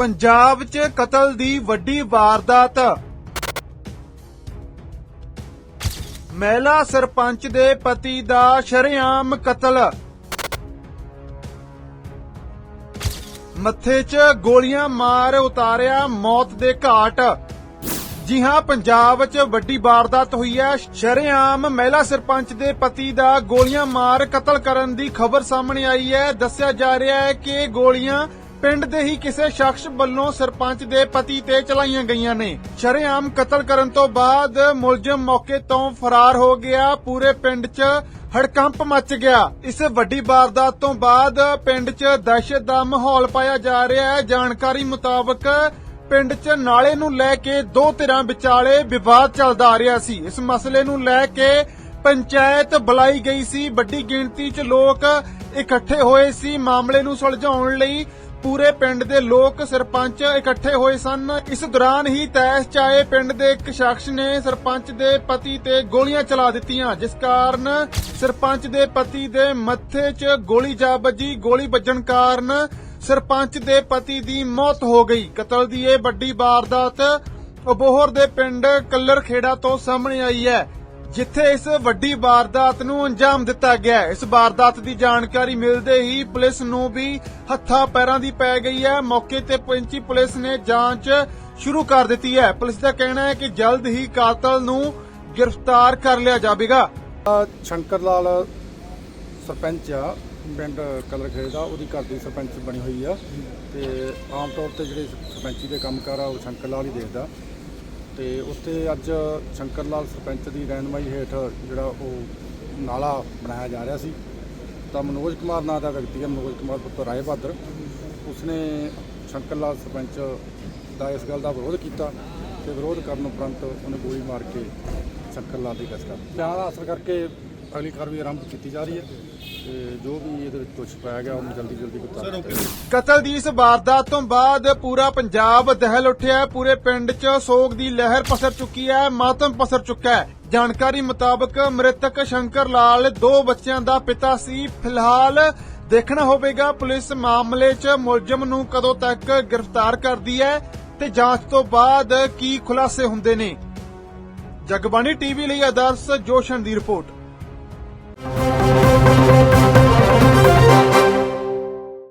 ਪੰਜਾਬ 'ਚ ਕਤਲ ਦੀ ਵੱਡੀ ਵਾਰਦਾਤ। ਮਹਿਲਾ ਸਰਪੰਚ ਦੇ ਪਤੀ ਦਾ ਸ਼ਰੇਆਮ ਕਤਲ। ਮੱਥੇ 'ਚ ਗੋਲੀਆਂ ਮਾਰ ਉਤਾਰਿਆ ਮੌਤ ਦੇ ਘਾਟ। ਜੀ ਹਾਂ, ਪੰਜਾਬ 'ਚ ਵੱਡੀ ਵਾਰਦਾਤ ਹੋਈ ਹੈ। ਸ਼ਰੇਆਮ ਮਹਿਲਾ ਸਰਪੰਚ ਦੇ ਪਤੀ ਦਾ ਗੋਲੀਆਂ ਮਾਰ ਕਤਲ ਕਰਨ ਦੀ ਖਬਰ ਸਾਹਮਣੇ ਆਈ ਹੈ। ਦੱਸਿਆ ਜਾ ਰਿਹਾ ਹੈ ਕਿ ਗੋਲੀਆਂ ਪਿੰਡ ਦੇ ਹੀ ਕਿਸੇ ਸ਼ਖਸ ਵੱਲੋਂ ਸਰਪੰਚ ਦੇ ਪਤੀ ਤੇ ਚਲਾਈਆਂ ਗਈਆਂ ਨੇ। ਸ਼ਰੇਆਮ ਕਤਲ ਕਰਨ ਤੋਂ ਬਾਅਦ ਮੁਲਜ਼ਮ ਮੌਕੇ ਤੋਂ ਫਰਾਰ ਹੋ ਗਿਆ। ਪੂਰੇ ਪਿੰਡ 'ਚ ਹੜਕੰਪ ਮਚ ਗਿਆ। ਇਸ ਵੱਡੀ ਵਾਰਦਾਤ ਤੋਂ ਬਾਅਦ ਪਿੰਡ 'ਚ ਦਹਿਸ਼ਤ ਦਾ ਮਾਹੌਲ ਪਾਇਆ ਜਾ ਰਿਹਾ ਹੈ। ਜਾਣਕਾਰੀ ਮੁਤਾਬਕ ਪਿੰਡ 'ਚ ਨਾਲੇ ਨੂੰ ਲੈ ਕੇ ਦੋ ਧਿਰਾਂ ਵਿਚਾਲੇ ਵਿਵਾਦ ਚੱਲਦਾ ਆ ਰਿਹਾ ਸੀ। ਇਸ ਮਸਲੇ ਨੂੰ ਲੈ ਕੇ ਪੰਚਾਇਤ ਬੁਲਾਈ ਗਈ ਸੀ। ਵੱਡੀ ਗਿਣਤੀ 'ਚ ਲੋਕ ਇਕੱਠੇ ਹੋਏ ਸੀ। ਮਾਮਲੇ ਨੂੰ ਸੁਲਝਾਉਣ ਲਈ ਪੂਰੇ ਪਿੰਡ ਦੇ ਲੋਕ ਸਰਪੰਚ ਇਕੱਠੇ ਹੋਏ ਸਨ। ਇਸ ਦੌਰਾਨ ਹੀ ਤੈਸ ਚਾਏ ਪਿੰਡ ਦੇ ਇੱਕ ਸ਼ਖਸ ਨੇ ਸਰਪੰਚ ਦੇ ਪਤੀ ਤੇ ਗੋਲੀਆਂ ਚਲਾ ਦਿੱਤੀਆਂ, ਜਿਸ ਕਾਰਨ ਸਰਪੰਚ ਦੇ ਪਤੀ ਦੇ ਮੱਥੇ 'ਚ ਗੋਲੀ ਜਾ ਵੱਜੀ। ਗੋਲੀ ਵੱਜਣ ਕਾਰਨ ਸਰਪੰਚ ਦੇ ਪਤੀ ਦੀ ਮੌਤ ਹੋ ਗਈ। ਕਤਲ ਦੀ ਇਹ ਵੱਡੀ ਵਾਰਦਾਤ ਅਬੋਹਰ ਦੇ ਪਿੰਡ ਕੱਲਰ ਖੇੜਾ ਤੋਂ ਸਾਹਮਣੇ ਆਈ ਹੈ। ਜਿੱਥੇ ਇਸ ਵੱਡੀ ਵਾਰਦਾਤ ਨੂੰ ਅੰਜਾਮ ਦਿੱਤਾ ਗਿਆ ਇਸ ਵਾਰਦਾਤ ਦੀ ਜਾਣਕਾਰੀ ਮਿਲਦੇ ਹੀ ਪੁਲਿਸ ਨੂੰ ਵੀ ਹੱਥਾਂ ਪੈਰਾਂ ਦੀ ਪੈ ਗਈ ਹੈ। ਮੌਕੇ ਤੇ ਪਹੁੰਚੀ ਪੁਲਿਸ ਨੇ ਜਾਂਚ ਸ਼ੁਰੂ ਕਰ ਦਿੱਤੀ ਹੈ। ਪੁਲਿਸ ਦਾ ਕਹਿਣਾ ਹੈ ਕਿ ਜਲਦ ਹੀ ਕਾਤਲ ਨੂੰ ਗ੍ਰਿਫਤਾਰ ਕਰ ਲਿਆ ਜਾਵੇਗਾ। ਸ਼ੰਕਰ ਲਾਲ ਸਰਪੰਚ ਆ, ਪਿੰਡ ਕਲਰਖੇੜੇ ਦਾ, ਉਹਦੀ ਘਰ ਦੀ ਸਰਪੰਚ ਬਣੀ ਹੋਈ ਆ। ਤੇ ਆਮ ਤੌਰ ਤੇ ਜਿਹੜੇ ਸਰਪੰਚੀ ਦੇ ਕੰਮਕਾਰ ਆ, ਉਹ ਸ਼ੰਕਰ ਲਾਲ ਹੀ ਦੇਖਦਾ। ਤੇ ਉੱਥੇ ਅੱਜ ਸ਼ੰਕਰ ਲਾਲ ਸਰਪੰਚ ਦੀ ਰਹਿਨਮਾਈ ਹੇਠ ਜਿਹੜਾ ਉਹ ਨਾਲਾ ਬਣਾਇਆ ਜਾ ਰਿਹਾ ਸੀ। ਤਾਂ ਮਨੋਜ ਕੁਮਾਰ ਨਾਂ ਦਾ ਵਿਅਕਤੀ ਹੈ, ਮਨੋਜ ਕੁਮਾਰ ਪੁੱਤਰ ਰਾਏ ਬਹਾਦਰ। ਉਸਨੇ ਸ਼ੰਕਰ ਲਾਲ ਸਰਪੰਚ ਦਾ ਇਸ ਗੱਲ ਦਾ ਵਿਰੋਧ ਕੀਤਾ ਤੇ ਵਿਰੋਧ ਕਰਨ ਉਪਰੰਤ ਉਹਨੇ ਗੋਲੀ ਮਾਰ ਕੇ ਸ਼ੰਕਰ ਲਾਲ ਦੀ ਕਸਤਾ ਬਿਆਨ ਹਾਸਲ ਕਰਕੇ ਅਗਲੀ ਕਾਰਵਾਈ ਆਰੰਭ ਕੀਤੀ ਜਾ ਰਹੀ ਹੈ ਤੇ ਜੋ ਵੀ ਇਹਦੇ ਵਿੱਚ ਦੋਸ਼ੀ ਪਾਇਆ ਗਿਆ ਉਹਨੂੰ ਜਲਦੀ ਜਲਦੀ ਕੀਤਾ ਕਤਲ ਦੀ ਇਸ ਵਾਰਦਾਤ ਤੋਂ ਬਾਅਦ ਪੂਰਾ ਪੰਜਾਬ ਦਹਿਲ ਉੱਠਿਆ ਹੈ। ਪੂਰੇ ਪਿੰਡ 'ਚ ਸੋਗ ਦੀ ਲਹਿਰ ਪਸਰ ਚੁੱਕੀ ਹੈ ਮਾਤਮ ਪਸਰ ਚੁੱਕਾ ਹੈ। ਜਾਣਕਾਰੀ ਮੁਤਾਬਕ ਮ੍ਰਿਤਕ ਸ਼ੰਕਰ ਲਾਲ ਦੋ ਬੱਚਿਆਂ ਦਾ ਪਿਤਾ ਸੀ। ਫਿਲਹਾਲ ਦੇਖਣਾ ਹੋਵੇਗਾ ਪੁਲਿਸ ਮਾਮਲੇ 'ਚ ਮੁਲਜ਼ਮ ਨੂੰ ਕਦੋਂ ਤੱਕ ਗ੍ਰਿਫਤਾਰ ਕਰਦੀ ਹੈ ਤੇ ਜਾਂਚ ਤੋਂ ਬਾਅਦ ਕੀ ਖੁਲਾਸੇ ਹੁੰਦੇ ਨੇ। ਜਗਬਾਣੀ ਟੀਵੀ ਲਈ ਆਦਰਸ਼ ਜੋਸ਼ਨ ਦੀ ਰਿਪੋਰਟ।